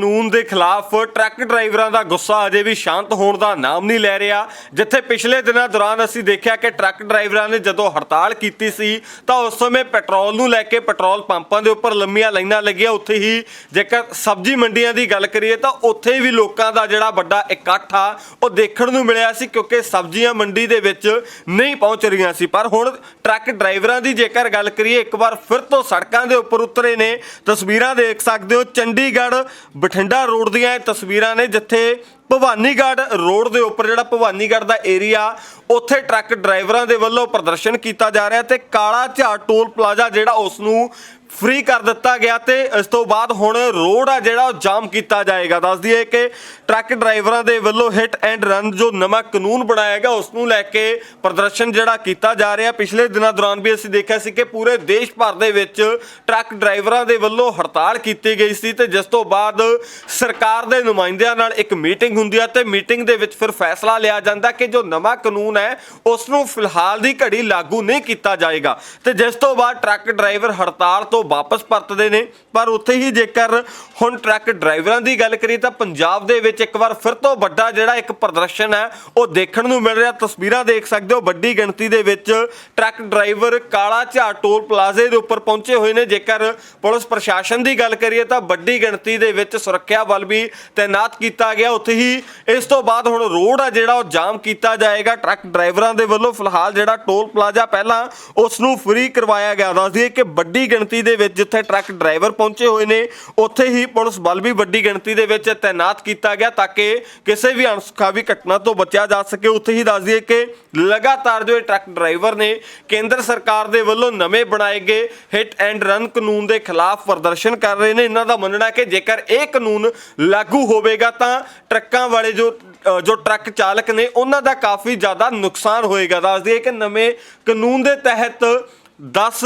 ਕਾਨੂੰਨ ਦੇ ਖਿਲਾਫ ਟਰੱਕ ਡਰਾਈਵਰਾਂ ਦਾ ਗੁੱਸਾ ਅਜੇ ਵੀ ਸ਼ਾਂਤ ਹੋਣ ਦਾ ਨਾਮ ਨਹੀਂ ਲੈ ਰਿਹਾ। ਜਿੱਥੇ ਪਿਛਲੇ ਦਿਨਾਂ ਦੌਰਾਨ ਅਸੀਂ ਦੇਖਿਆ ਕਿ ਟਰੱਕ ਡਰਾਈਵਰਾਂ ਨੇ ਜਦੋਂ ਹੜਤਾਲ ਕੀਤੀ ਸੀ, ਤਾਂ ਉਸ ਸਮੇਂ ਪੈਟਰੋਲ ਨੂੰ ਲੈ ਕੇ ਪੈਟਰੋਲ ਪੰਪਾਂ ਦੇ ਉੱਪਰ ਲੰਮੀਆਂ ਲਾਈਨਾਂ ਲੱਗੀਆਂ। ਉੱਥੇ ਹੀ ਜੇਕਰ ਸਬਜ਼ੀ ਮੰਡੀਆਂ ਦੀ ਗੱਲ ਕਰੀਏ, ਤਾਂ ਉੱਥੇ ਵੀ ਲੋਕਾਂ ਦਾ ਜਿਹੜਾ ਵੱਡਾ ਇਕੱਠ ਆ, ਉਹ ਦੇਖਣ ਨੂੰ ਮਿਲਿਆ ਸੀ ਕਿਉਂਕਿ ਸਬਜ਼ੀਆਂ ਮੰਡੀ ਦੇ ਵਿੱਚ ਨਹੀਂ ਪਹੁੰਚ ਰਹੀਆਂ ਸੀ। ਪਰ ਹੁਣ ਟਰੱਕ ਡਰਾਈਵਰਾਂ ਦੀ ਜੇਕਰ ਗੱਲ ਕਰੀਏ, ਇੱਕ ਵਾਰ ਫਿਰ ਤੋਂ ਸੜਕਾਂ ਦੇ ਉੱਪਰ ਉਤਰੇ ਨੇ। ਤਸਵੀਰਾਂ ਦੇਖ ਸਕਦੇ ਹੋ, ਚੰਡੀਗੜ੍ਹ ਬਠਿੰਡਾ ਰੋਡ ਦੀਆਂ ਇਹ ਤਸਵੀਰਾਂ ਨੇ ਜਿੱਥੇ ਭਵਾਨੀਗੜ੍ਹ ਰੋਡ ਦੇ ਉੱਪਰ ਜਿਹੜਾ ਭਵਾਨੀਗੜ੍ਹ ਦਾ ਏਰੀਆ, ਉੱਥੇ ਟਰੱਕ ਡਰਾਈਵਰਾਂ ਦੇ ਵੱਲੋਂ ਪ੍ਰਦਰਸ਼ਨ ਕੀਤਾ ਜਾ ਰਿਹਾ ਤੇ ਕਾਲਾ ਝਾੜ ਟੋਲ ਪਲਾਜ਼ਾ ਜਿਹੜਾ ਉਸ ਨੂੰ ਫ੍ਰੀ ਕਰ ਦਿੱਤਾ ਗਿਆ ਤੇ ਇਸ ਤੋਂ ਬਾਅਦ ਹੁਣ ਰੋਡ ਆ ਜਿਹੜਾ ਉਹ ਜਾਮ ਕੀਤਾ ਜਾਏਗਾ। ਦੱਸ ਦਈਏ ਕਿ ਟਰੱਕ ਡਰਾਈਵਰਾਂ ਦੇ ਵੱਲੋਂ ਹਿੱਟ ਐਂਡ ਰਨ ਜੋ ਨਵਾਂ ਕਾਨੂੰਨ ਬਣਾਇਆ ਗਿਆ, ਉਸ ਨੂੰ ਲੈ ਕੇ ਪ੍ਰਦਰਸ਼ਨ ਜਿਹੜਾ ਕੀਤਾ ਜਾ ਰਿਹਾ। ਪਿਛਲੇ ਦਿਨਾਂ ਦੌਰਾਨ ਵੀ ਅਸੀਂ ਦੇਖਿਆ ਸੀ ਕਿ ਪੂਰੇ ਦੇਸ਼ ਭਰ ਦੇ ਵਿੱਚ ਟਰੱਕ ਡਰਾਈਵਰਾਂ ਦੇ ਵੱਲੋਂ ਹੜਤਾਲ ਕੀਤੀ ਗਈ ਸੀ ਤੇ ਜਿਸ ਤੋਂ ਬਾਅਦ ਸਰਕਾਰ ਦੇ ਨੁਮਾਇੰਦਿਆਂ ਨਾਲ ਇੱਕ ਮੀਟਿੰਗ ਹੁੰਦੀ ਹੈ ਤੇ ਮੀਟਿੰਗ ਦੇ ਵਿੱਚ ਫਿਰ ਫੈਸਲਾ ਲਿਆ ਜਾਂਦਾ ਕਿ ਜੋ ਨਵਾਂ ਕਾਨੂੰਨ ਹੈ, ਉਸ ਨੂੰ ਫਿਲਹਾਲ ਦੀ ਘੜੀ ਲਾਗੂ ਨਹੀਂ ਕੀਤਾ ਜਾਏਗਾ। ਤੇ ਜਿਸ ਤੋਂ ਬਾਅਦ ਟਰੱਕ ਡਰਾਈਵਰ ਹੜਤਾਲ ਤੋਂ ਵਾਪਸ ਪਰਤਦੇ ਨੇ। ਪਰ ਉੱਥੇ ਹੀ ਜੇਕਰ ਹੁਣ ਟਰੱਕ ਡਰਾਈਵਰਾਂ ਦੀ ਗੱਲ ਕਰੀਏ ਤਾਂ ਪੰਜਾਬ ਦੇ ਵਿੱਚ ਇੱਕ ਵਾਰ ਫਿਰ ਤੋਂ ਵੱਡਾ ਜਿਹੜਾ ਇੱਕ ਪ੍ਰਦਰਸ਼ਨ ਹੈ, ਉਹ ਦੇਖਣ ਨੂੰ ਮਿਲ ਰਿਹਾ। ਤਸਵੀਰਾਂ ਦੇਖ ਸਕਦੇ ਹੋ, ਵੱਡੀ ਗਿਣਤੀ ਦੇ ਵਿੱਚ ਟਰੱਕ ਡਰਾਈਵਰ ਕਾਲਾ ਝਾੜ ਟੋਲ ਪਲਾਜ਼ੇ ਦੇ ਉੱਪਰ ਪਹੁੰਚੇ ਹੋਏ ਨੇ। ਜੇਕਰ ਪੁਲਿਸ ਪ੍ਰਸ਼ਾਸਨ ਦੀ ਗੱਲ ਕਰੀਏ ਤਾਂ ਵੱਡੀ ਗਿਣਤੀ ਦੇ ਵਿੱਚ ਸੁਰੱਖਿਆ ਬਲ ਵੀ ਤਾਇਨਾਤ ਕੀਤਾ ਗਿਆ। ਉੱਥੇ ਹੀ ਇਸ ਤੋਂ ਬਾਅਦ ਹੁਣ ਰੋਡ ਆ ਜਿਹੜਾ, ਉਹ ਜਾਮ ਕੀਤਾ ਜਾਏਗਾ। ਟਰੱਕ ਡਰਾਈਵਰਾਂ ਦੇ ਵੱਲੋਂ ਫਿਲਹਾਲ ਜਿਹੜਾ ਟੋਲ ਪਲਾਜ਼ਾ ਪਹਿਲਾਂ ਉਸ ਨੂੰ ਫ੍ਰੀ ਕਰਵਾਇਆ ਗਿਆ। ਦੱਸਦੀ ਦਈਏ ਕਿ ਵੱਡੀ ਗਿਣਤੀ ਦੇ ਵਿੱਚ ਜਿੱਥੇ ਟਰੱਕ ਡਰਾਈਵਰ ਪਹੁੰਚੇ ਹੋਏ ਨੇ, ਉੱਥੇ ਹੀ ਪੁਲਿਸ ਬਲ ਵੀ ਵੱਡੀ ਗਿਣਤੀ ਦੇ ਵਿੱਚ ਤਾਇਨਾਤ ਕੀਤਾ ਗਿਆ ਤਾਂ ਕਿ ਕਿਸੇ ਵੀ ਅਣਸੁਖਾਵੀ ਘਟਨਾ ਤੋਂ ਬਚਿਆ ਜਾ ਸਕੇ। ਉੱਥੇ ਹੀ ਦੱਸ ਦਈਏ ਕਿ ਲਗਾਤਾਰ ਜੋ ਇਹ ਟਰੱਕ ਡਰਾਈਵਰ ਨੇ, ਕੇਂਦਰ ਸਰਕਾਰ ਦੇ ਵੱਲੋਂ ਨਵੇਂ ਬਣਾਏ ਗਏ ਹਿੱਟ ਐਂਡ ਰਨ ਕਾਨੂੰਨ ਦੇ ਖਿਲਾਫ ਪ੍ਰਦਰਸ਼ਨ ਕਰ ਰਹੇ ਨੇ। ਇਹਨਾਂ ਦਾ ਮੰਨਣਾ ਹੈ ਕਿ ਜੇਕਰ ਇਹ ਕਾਨੂੰਨ ਲਾਗੂ ਹੋਵੇਗਾ ਤਾਂ ਟਰੱਕਾਂ ਵਾਲੇ ਜੋ ਜੋ ਟਰੱਕ ਚਾਲਕ ਨੇ, ਉਹਨਾਂ ਦਾ ਕਾਫੀ ਜ਼ਿਆਦਾ ਨੁਕਸਾਨ ਹੋਏਗਾ। ਦੱਸ ਦਈਏ ਕਿ ਨਵੇਂ ਕਾਨੂੰਨ ਦੇ ਤਹਿਤ 10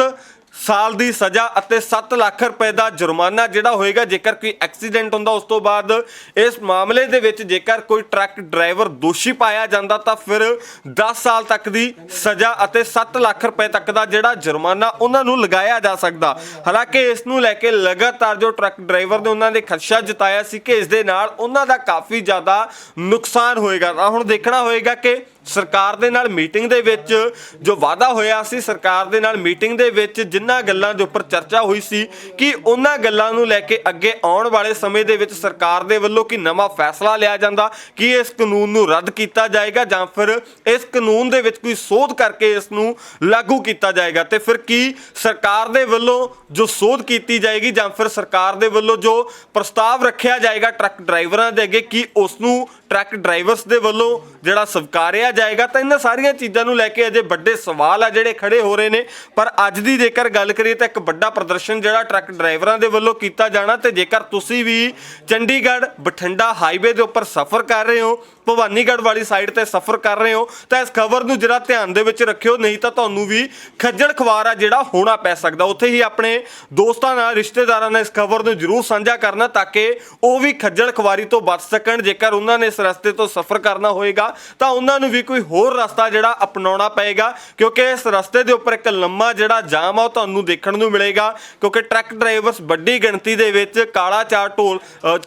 ਸਾਲ ਦੀ ਸਜ਼ਾ ਅਤੇ 7 ਲੱਖ ਰੁਪਏ ਦਾ ਜੁਰਮਾਨਾ ਜਿਹੜਾ ਹੋਏਗਾ, ਜੇਕਰ ਕੋਈ ਐਕਸੀਡੈਂਟ ਹੁੰਦਾ, ਉਸ ਤੋਂ ਬਾਅਦ ਇਸ ਮਾਮਲੇ ਦੇ ਵਿੱਚ ਜੇਕਰ ਕੋਈ ਟਰੱਕ ਡਰਾਈਵਰ ਦੋਸ਼ੀ ਪਾਇਆ ਜਾਂਦਾ, ਤਾਂ ਫਿਰ 10 ਸਾਲ ਤੱਕ ਦੀ ਸਜ਼ਾ ਅਤੇ 7 ਲੱਖ ਰੁਪਏ ਤੱਕ ਦਾ ਜਿਹੜਾ ਜੁਰਮਾਨਾ ਉਹਨਾਂ ਨੂੰ ਲਗਾਇਆ ਜਾ ਸਕਦਾ। ਹਾਲਾਂਕਿ ਇਸ ਨੂੰ ਲੈ ਕੇ ਲਗਾਤਾਰ ਜੋ ਟਰੱਕ ਡਰਾਈਵਰ ਨੇ ਉਹਨਾਂ ਨੇ ਖਦਸ਼ਾ ਜਤਾਇਆ ਸੀ ਕਿ ਇਸ ਦੇ ਨਾਲ ਉਹਨਾਂ ਦਾ ਕਾਫੀ ਜ਼ਿਆਦਾ ਨੁਕਸਾਨ ਹੋਏਗਾ। ਤਾਂ ਹੁਣ ਦੇਖਣਾ ਹੋਏਗਾ ਕਿ ਸਰਕਾਰ ਦੇ ਨਾਲ ਮੀਟਿੰਗ ਦੇ ਵਿੱਚ ਜੋ ਵਾਅਦਾ ਹੋਇਆ ਸੀ, ਸਰਕਾਰ ਦੇ ਨਾਲ ਮੀਟਿੰਗ ਦੇ ਵਿੱਚ ਜਿੰਨਾ ਗੱਲਾਂ ਦੇ ਉੱਪਰ ਚਰਚਾ ਹੋਈ ਸੀ ਕਿ ਉਹਨਾਂ ਗੱਲਾਂ ਨੂੰ ਲੈ ਕੇ ਅੱਗੇ ਆਉਣ ਵਾਲੇ ਸਮੇਂ ਦੇ ਵਿੱਚ ਸਰਕਾਰ ਦੇ ਵੱਲੋਂ ਕੀ ਨਵਾਂ ਫੈਸਲਾ ਲਿਆ ਜਾਂਦਾ, ਕਿ ਇਸ ਕਾਨੂੰਨ ਨੂੰ ਰੱਦ ਕੀਤਾ ਜਾਏਗਾ ਜਾਂ ਫਿਰ ਇਸ ਕਾਨੂੰਨ ਦੇ ਵਿੱਚ ਕੋਈ ਸੋਧ ਕਰਕੇ ਇਸ ਨੂੰ ਲਾਗੂ ਕੀਤਾ ਜਾਏਗਾ ਤੇ ਫਿਰ ਕੀ ਸਰਕਾਰ ਦੇ ਵੱਲੋਂ ਜੋ ਸੋਧ ਕੀਤੀ ਜਾਏਗੀ ਜਾਂ ਫਿਰ ਸਰਕਾਰ ਦੇ ਵੱਲੋਂ ਜੋ ਪ੍ਰਸਤਾਵ ਰੱਖਿਆ ਜਾਏਗਾ ਟਰੱਕ ਡਰਾਈਵਰਾਂ ਦੇ ਅੱਗੇ, ਕਿ ਉਸ ਨੂੰ ਟਰੱਕ ਡਰਾਈਵਰਸ ਦੇ ਵੱਲੋਂ ਜਿਹੜਾ ਸਵਕਾਰਿਆ ਜਾਏਗਾ ਤਾਂ ਇਹਨਾਂ ਸਾਰੀਆਂ ਚੀਜ਼ਾਂ ਨੂੰ ਲੈ ਕੇ ਅਜੇ ਵੱਡੇ ਸਵਾਲ ਆ ਜਿਹੜੇ ਖੜੇ ਹੋ ਰਹੇ ਨੇ। ਪਰ ਅੱਜ ਦੀ ਜੇਕਰ ਗੱਲ ਕਰੀਏ ਤਾਂ ਇੱਕ ਵੱਡਾ ਪ੍ਰਦਰਸ਼ਨ ਜਿਹੜਾ ਟਰੱਕ ਡਰਾਈਵਰਾਂ ਦੇ ਵੱਲੋਂ ਕੀਤਾ ਜਾਣਾ ਤੇ ਜੇਕਰ ਤੁਸੀਂ ਵੀ ਚੰਡੀਗੜ੍ਹ, ਬਠਿੰਡਾ ਹਾਈਵੇ ਦੇ ਉੱਪਰ ਸਫ਼ਰ ਕਰ ਰਹੇ ਹੋ, ਭਵਾਨੀਗੜ੍ਹ ਵਾਲੀ ਸਾਈਡ ਤੇ ਸਫ਼ਰ ਕਰ ਰਹੇ ਹੋ, ਤਾਂ ਇਸ ਖਬਰ ਨੂੰ ਜਰਾ ਧਿਆਨ ਦੇ ਵਿੱਚ ਰੱਖਿਓ, ਨਹੀਂ ਤਾਂ ਤੁਹਾਨੂੰ ਵੀ ਖੱਜਲ ਖਵਾਰ ਆ ਜਿਹੜਾ ਹੋਣਾ ਪੈ ਸਕਦਾ। ਉੱਥੇ ਹੀ ਆਪਣੇ ਦੋਸਤਾਂ ਨਾਲ, ਰਿਸ਼ਤੇਦਾਰਾਂ ਨਾਲ ਇਸ ਖਬਰ ਨੂੰ ਜਰੂਰ ਸਾਂਝਾ ਕਰਨਾ ਤਾਂ ਕਿ ਉਹ ਵੀ ਖੱਜਲ ਖਵਾਰੀ ਤੋਂ ਬਚ ਸਕਣ। ਜੇਕਰ ਉਹਨਾਂ ਨੇ ਇਸ ਰਸਤੇ ਤੋਂ ਸਫ਼ਰ ਕਰਨਾ ਹੋਏਗਾ, ਤਾਂ ਉਹਨਾਂ ਨੂੰ ਵੀ ਕੋਈ ਹੋਰ ਰਸਤਾ ਜਿਹੜਾ ਅਪਣਾਉਣਾ ਪਏਗਾ, ਕਿਉਂਕਿ ਇਸ ਰਸਤੇ ਦੇ ਉੱਪਰ ਇੱਕ ਲੰਮਾ ਜਿਹੜਾ ਜਾਮ ਆ ਉਹ ਤੁਹਾਨੂੰ ਦੇਖਣ ਨੂੰ ਮਿਲੇਗਾ, ਕਿਉਂਕਿ ਟਰੱਕ ਡਰਾਈਵਰਸ ਵੱਡੀ ਗਿਣਤੀ ਦੇ ਵਿੱਚ ਕਾਲਾ ਝਾੜ ਟੋਲ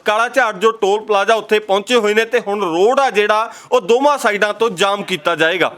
ਕਾਲਾ ਝਾੜ ਜੋ ਟੋਲ ਪਲਾਜ਼ਾ ਉੱਥੇ ਪਹੁੰਚੇ ਹੋਏ ਨੇ ਤੇ ਹੁਣ ਰੋਡ ਆ ਜਿਹੜਾ, ਉਹ ਦੋਵਾਂ ਸਾਈਡਾਂ ਤੋਂ ਜਾਮ ਕੀਤਾ ਜਾਏਗਾ।